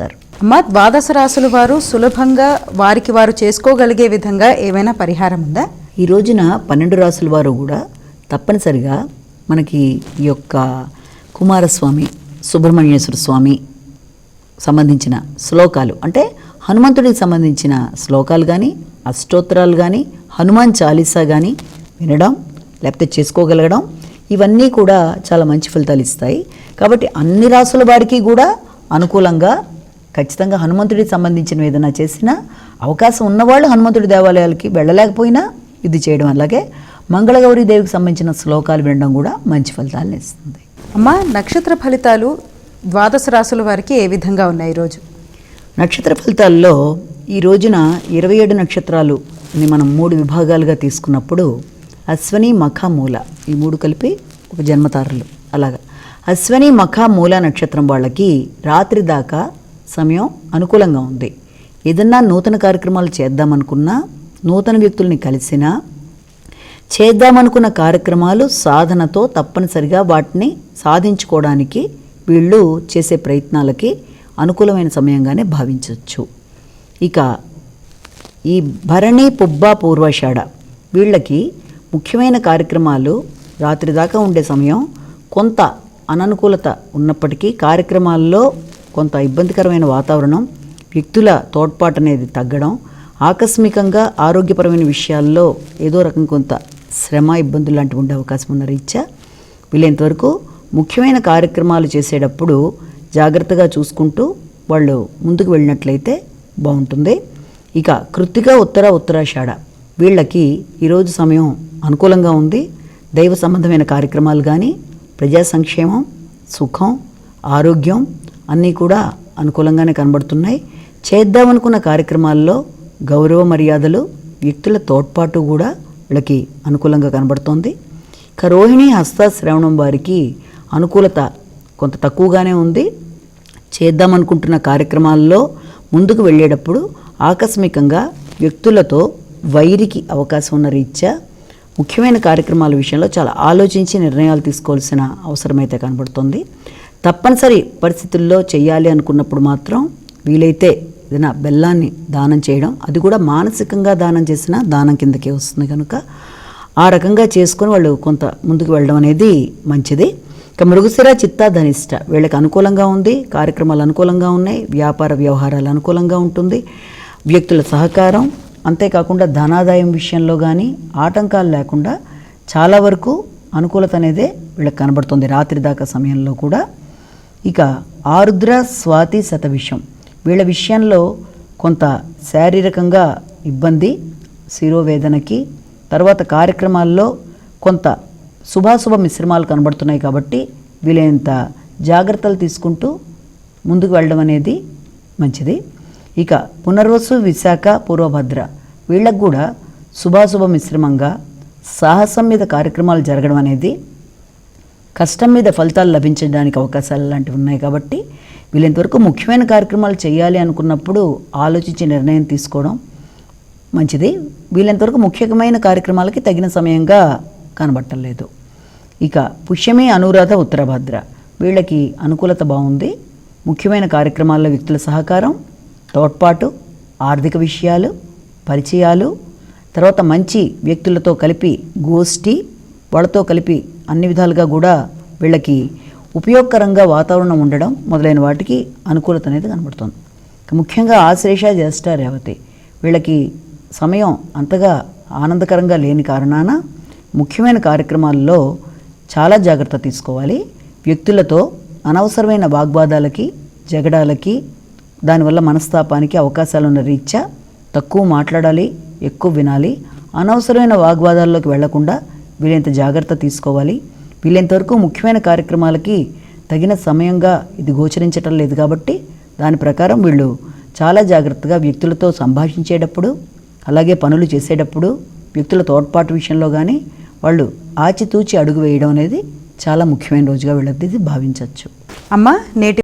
చేస్తారు. అమ్మ ద్వాదశ రాసుల వారు సులభంగా వారికి వారు చేసుకోగలిగే విధంగా ఏమైనా పరిహారం ఉందా? ఈ రోజున పన్నెండు రాసుల వారు కూడా తప్పనిసరిగా మనకి ఈ యొక్క కుమారస్వామి సుబ్రహ్మణ్యేశ్వర స్వామి సంబంధించిన శ్లోకాలు అంటే హనుమంతుడికి సంబంధించిన శ్లోకాలు కానీ అష్టోత్తరాలు కానీ హనుమాన్ చాలీసా కానీ వినడం లేకపోతే చేసుకోగలగడం ఇవన్నీ కూడా చాలా మంచి ఫలితాలు ఇస్తాయి. కాబట్టి అన్ని రాసుల వారికి కూడా అనుకూలంగా ఖచ్చితంగా హనుమంతుడికి సంబంధించిన ఏదైనా చేసినా అవకాశం ఉన్నవాళ్ళు హనుమంతుడి దేవాలయాలకి వెళ్ళలేకపోయినా ఇది చేయడం. అలాగే మంగళగౌరి దేవికి సంబంధించిన శ్లోకాలు వినడం కూడా మంచి ఫలితాలను ఇస్తుంది. అమ్మ నక్షత్ర ఫలితాలు ద్వాదశ రాసుల వారికి ఏ విధంగా ఉన్నాయి ఈరోజు నక్షత్ర ఫలితాల్లో ఈ రోజున ఇరవై ఏడు నక్షత్రాలు అని మనం మూడు విభాగాలుగా తీసుకున్నప్పుడు అశ్వని మఖ మూల ఈ మూడు కలిపి ఒక జన్మతారలు. అలాగా. అశ్వని మఖ మూల నక్షత్రం వాళ్ళకి రాత్రి దాకా సమయం అనుకూలంగా ఉంది. ఏదన్నా నూతన కార్యక్రమాలు చేద్దామనుకున్నా నూతన వ్యక్తుల్ని కలిసినా చేద్దామనుకున్న కార్యక్రమాలు సాధనతో తప్పనిసరిగా వాటిని సాధించుకోవడానికి వీళ్ళు చేసే ప్రయత్నాలకి అనుకూలమైన సమయంగానే భావించవచ్చు ఇక ఈ భరణి పుబ్బ పూర్వాషాఢ వీళ్ళకి ముఖ్యమైన కార్యక్రమాలు రాత్రి దాకా ఉండే సమయం కొంత అననుకూలత ఉన్నప్పటికీ కార్యక్రమాల్లో కొంత ఇబ్బందికరమైన వాతావరణం వ్యక్తుల తోడ్పాటు అనేది తగ్గడం ఆకస్మికంగా ఆరోగ్యపరమైన విషయాల్లో ఏదో రకం కొంత శ్రమ ఇబ్బందులు లాంటివి ఉండే అవకాశం ఉన్న రీత్యా. వీలైనంతవరకు ముఖ్యమైన కార్యక్రమాలు చేసేటప్పుడు జాగ్రత్తగా చూసుకుంటూ వాళ్ళు ముందుకు వెళ్ళినట్లయితే బాగుంటుంది. ఇక కృత్తిక ఉత్తర ఉత్తరాషాఢ వీళ్ళకి ఈరోజు సమయం అనుకూలంగా ఉంది. దైవ సంబంధమైన కార్యక్రమాలు కానీ ప్రజా సంక్షేమం సుఖం ఆరోగ్యం అన్నీ కూడా అనుకూలంగానే కనబడుతున్నాయి. చేద్దామనుకున్న కార్యక్రమాల్లో గౌరవ మర్యాదలు వ్యక్తుల తోడ్పాటు కూడా వీళ్ళకి అనుకూలంగా కనబడుతోంది. ఇక రోహిణి హస్త శ్రవణం వారికి అనుకూలత కొంత తక్కువగానే ఉంది. చేద్దామనుకుంటున్న కార్యక్రమాల్లో ముందుకు వెళ్ళేటప్పుడు ఆకస్మికంగా వ్యక్తులతో వైరికి అవకాశం ఉన్న రీత్యా ముఖ్యమైన కార్యక్రమాల విషయంలో చాలా ఆలోచించి నిర్ణయాలు తీసుకోవాల్సిన అవసరమైతే కనబడుతుంది. తప్పనిసరి పరిస్థితుల్లో చేయాలి అనుకున్నప్పుడు మాత్రం వీలైతే ఏదైనా బెల్లాన్ని దానం చేయడం అది కూడా మానసికంగా దానం చేసిన దానం కిందకే వస్తుంది కనుక ఆ రకంగా చేసుకొని వాళ్ళు కొంత ముందుకు వెళ్ళడం అనేది మంచిది. ఇక మృగశిర చిత్త ధనిష్ట వీళ్ళకి అనుకూలంగా ఉంది కార్యక్రమాలు అనుకూలంగా ఉన్నాయి వ్యాపార వ్యవహారాలు అనుకూలంగా ఉంటుంది వ్యక్తుల సహకారం అంతేకాకుండా ధనాదాయం విషయంలో కానీ ఆటంకాలు లేకుండా చాలా వరకు అనుకూలత అనేదే వీళ్ళకి కనబడుతుంది. రాత్రి దాకా సమయంలో కూడా ఇక ఆరుద్ర స్వాతి శతవిషం. వీళ్ళ విషయంలో కొంత శారీరకంగా ఇబ్బంది శిరోవేదనకి తర్వాత కార్యక్రమాల్లో కొంత శుభాశుభ మిశ్రమాలు కనబడుతున్నాయి కాబట్టి వీలైనంత జాగ్రత్తలు తీసుకుంటూ ముందుకు వెళ్ళడం అనేది మంచిది. ఇక పునర్వసు విశాఖ పూర్వభద్ర. వీళ్ళకు కూడా శుభాశుభ మిశ్రమంగా సాహసం మీద కార్యక్రమాలు జరగడం అనేది కష్టం మీద ఫలితాలు లభించడానికి అవకాశాలు లాంటివి ఉన్నాయి కాబట్టి వీళ్ళంతవరకు ముఖ్యమైన కార్యక్రమాలు చేయాలి అనుకున్నప్పుడు ఆలోచించి నిర్ణయం తీసుకోవడం మంచిది. వీళ్ళంతవరకు ముఖ్యమైన కార్యక్రమాలకి తగిన సమయంగా కనబట్టలేదు ఇక పుష్యమే అనురాధ ఉత్తరభద్ర వీళ్ళకి అనుకూలత బాగుంది. ముఖ్యమైన కార్యక్రమాల్లో వ్యక్తుల సహకారం తోడ్పాటు ఆర్థిక విషయాలు పరిచయాలు తర్వాత మంచి వ్యక్తులతో కలిపి గోష్ఠి వాళ్ళతో కలిపి అన్ని విధాలుగా కూడా వీళ్ళకి ఉపయోగకరంగా వాతావరణం ఉండడం మొదలైన వాటికి అనుకూలత అనేది కనబడుతుంది. ముఖ్యంగా ఆశ్లేష జ్యేష్ఠ రేవతి. వీళ్ళకి సమయం అంతగా ఆనందకరంగా లేని కారణాన ముఖ్యమైన కార్యక్రమాల్లో చాలా జాగ్రత్త తీసుకోవాలి. వ్యక్తులతో అనవసరమైన వాగ్వాదాలకి జగడాలకి దానివల్ల మనస్తాపానికి అవకాశాలు ఉన్న రీత్యా తక్కువ మాట్లాడాలి ఎక్కువ వినాలి అనవసరమైన వాగ్వాదాల్లోకి వెళ్ళకుండా వీలైనంత జాగ్రత్త తీసుకోవాలి. వీలైనంతవరకు ముఖ్యమైన కార్యక్రమాలకి తగిన సమయంగా ఇది గోచరించటం లేదు కాబట్టి దాని ప్రకారం వీళ్ళు చాలా జాగ్రత్తగా వ్యక్తులతో సంభాషించేటప్పుడు అలాగే పనులు చేసేటప్పుడు వ్యక్తుల తోడ్పాటు విషయంలో కానీ వాళ్ళు ఆచితూచి అడుగు వేయడం అనేది చాలా ముఖ్యమైన రోజుగా వీళ్ళది భావించవచ్చు. అమ్మ నేటి